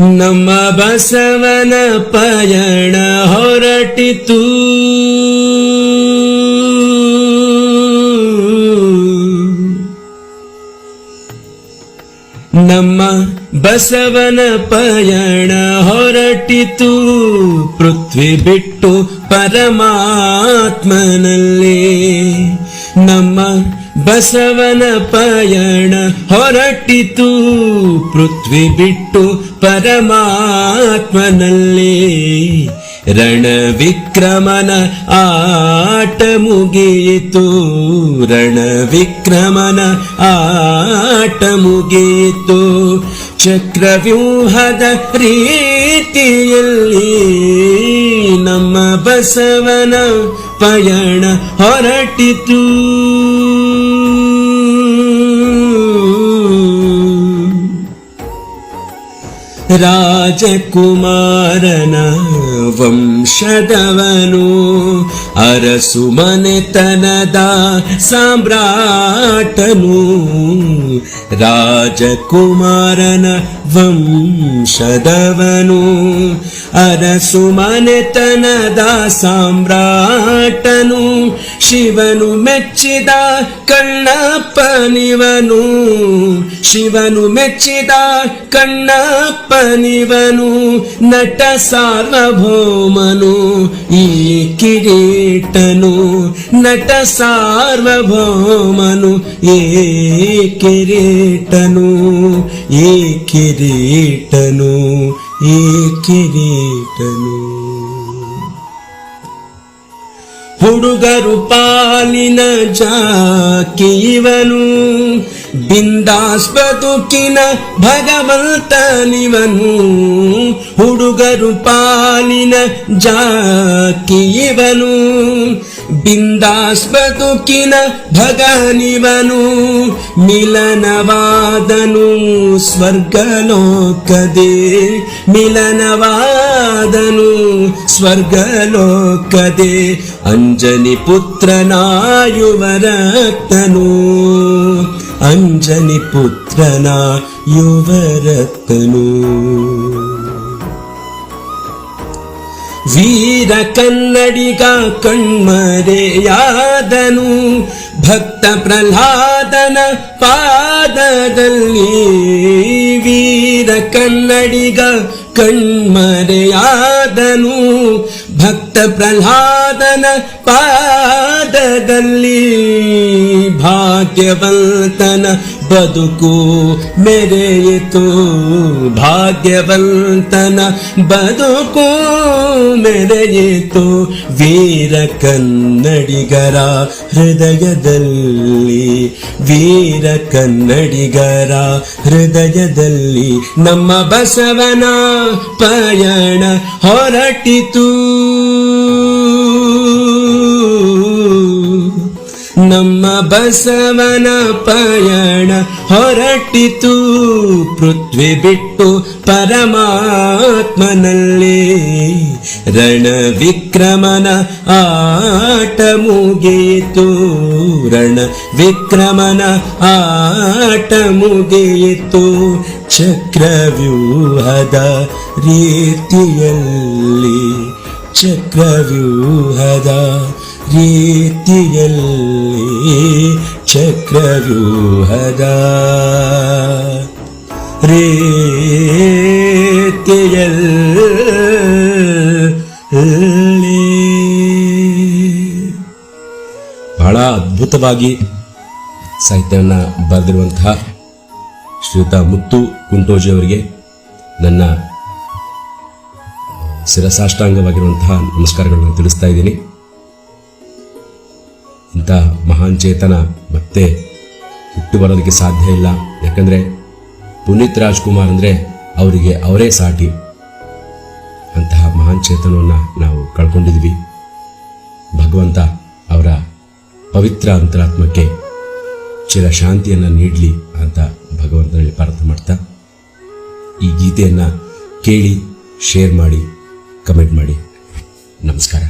ನಮ್ಮ ಬಸವನ ಪಯಣ ಹೊರಟಿತು. ನಮ್ಮ ಬಸವನ ಪಯಣ ಹೊರಟಿತು. ಪೃಥ್ವಿ ಬಿಟ್ಟು ಪರಮಾತ್ಮನಲ್ಲಿ. ನಮ್ಮ ಬಸವನ ಪಯಣ ಹೊರಟಿತು, ಪೃಥ್ವಿ ಬಿಟ್ಟು ಪರಮಾತ್ಮನಲ್ಲಿ. ರಣ ವಿಕ್ರಮನ ಆಟ ಮುಗಿಯಿತು ರಣ ವಿಕ್ರಮನ ಆಟ ಮುಗಿಯಿತು. ಚಕ್ರವ್ಯೂಹದ ರೀತಿಯಲ್ಲಿ ನಮ್ಮ ಬಸವನ ಪಯಣ ಹೊರಟಿತು. राजकुमारन वं षडवनु अरसुमन् तनदा सम्राटनु। राजकुमारन वं षडवनु अरसुमन् ಶಿವನು ಮೆಚ್ಚಿದ ಕಣ್ಣಪ್ಪನಿವನು ಶಿವನು ಮೆಚ್ಚಿದ ಕಣ್ಣಪ್ಪನಿವನು ನಟ ಸಾರ್ವಭೌಮನು ಈ ಕಿರೀಟನು ನಟ ಸಾರ್ವಭೌಮನು ಏ ಕಿರೀಟನು ಏ ಕಿರೀಟನು ಏ ಕಿರೀಟನು ಹುಡುಗರು ಪಾಲಿನ ಜಾಕಿಯವನು ಬಿಂದಾಸ್ ಬದುಕಿನ ಭಗವಂತನಿವನು ಹುಡುಗರು ಪಾಲಿನ ಜಾಕಿಯವನು ಬಿಂದಾಸ್ ಬದುಕಿನ ಭಗನಿವನು ಮಿಲನವಾದನು ಸ್ವರ್ಗಲೋಕದೇ ಮಿಲನವಾದನು ಸ್ವರ್ಗಲೋಕದೇ ಅಂಜನಿ ಪುತ್ರನಾಯುವರಕ್ತನು ಅಂಜನಿ ಪುತ್ರನ ಯುವರಕ್ತನು ವೀರ ಕನ್ನಡಿಗ ಕಣ್ಮರೆಯಾದನು ಭಕ್ತ ಪ್ರಹ್ಲಾದನ ಪಾದದಲ್ಲಿ ವೀರ ಕನ್ನಡಿಗ ಕಣ್ಮರೆಯಾದನು. ಭಕ್ತ ಪ್ರಹ್ಲಾದನ ಪಾದದಲ್ಲಿ ಭಾಗ್ಯವಂತನ ಬದುಕು ಮೆರೆಯಿತು ಭಾಗ್ಯವಂತನ ಬದುಕು ಮೆರೆಯಿತು ವೀರ ಕನ್ನಡಿಗರ ಹೃದಯದಲ್ಲಿ, ವೀರ ಕನ್ನಡಿಗರ ಹೃದಯದಲ್ಲಿ ನಮ್ಮ ಬಸವನ ಪಯಣ ಹೊರಟಿತು. ನಮ್ಮ ಬಸವನ ಪಯಣ ಹೊರಟಿತು, ಪೃಥ್ವಿ ಬಿಟ್ಟು ಪರಮಾತ್ಮನಲ್ಲಿ. ರಣ ವಿಕ್ರಮನ ಆಟ ಮುಗಿಯಿತು ರಣ ವಿಕ್ರಮನ ಆಟ ಮುಗಿಯಿತು. ಚಕ್ರವ್ಯೂಹದ ರೀತಿಯಲ್ಲಿ, ಚಕ್ರವ್ಯೂಹದ ರೀತಿಯಲ್ಲಿ ಚಕ್ರವ್ಯೂಹದ ರೀತಿಯಲ್ಲಿ ಬಹಳ ಅದ್ಭುತವಾಗಿ ಸಾಹಿತ್ಯವನ್ನು ಬರೆದಿರುವಂತಹ ಶ್ರೀಯುತ ಮುತ್ತು ಕುಂಟೋಜಿ ಅವರಿಗೆ ನನ್ನ ಶಿರಸಾಷ್ಟಾಂಗವಾಗಿರುವಂತಹ ನಮಸ್ಕಾರಗಳನ್ನು ತಿಳಿಸ್ತಾ ಇದ್ದೀನಿ. ಇಂಥ ಮಹಾನ್ ಚೇತನ ಮತ್ತೆ ಹುಟ್ಟು ಬರೋದಕ್ಕೆ ಸಾಧ್ಯ ಇಲ್ಲ. ಯಾಕಂದರೆ ಪುನೀತ್ ರಾಜ್ಕುಮಾರ್ ಅಂದರೆ ಅವರಿಗೆ ಅವರೇ ಸಾಟಿ. ಅಂತಹ ಮಹಾನ್ ಚೇತನವನ್ನು ನಾವು ಕಳ್ಕೊಂಡಿದ್ವಿ. ಭಗವಂತ ಅವರ ಪವಿತ್ರ ಅಂತರಾತ್ಮಕ್ಕೆ ಚಿರ ಶಾಂತಿಯನ್ನು ನೀಡಲಿ ಅಂತ ಭಗವಂತನಲ್ಲಿ ಪ್ರಾರ್ಥನೆ ಮಾಡ್ತಾ, ಈ ಗೀತೆಯನ್ನು ಕೇಳಿ ಶೇರ್ ಮಾಡಿ ಕಮೆಂಟ್ ಮಾಡಿ. ನಮಸ್ಕಾರ.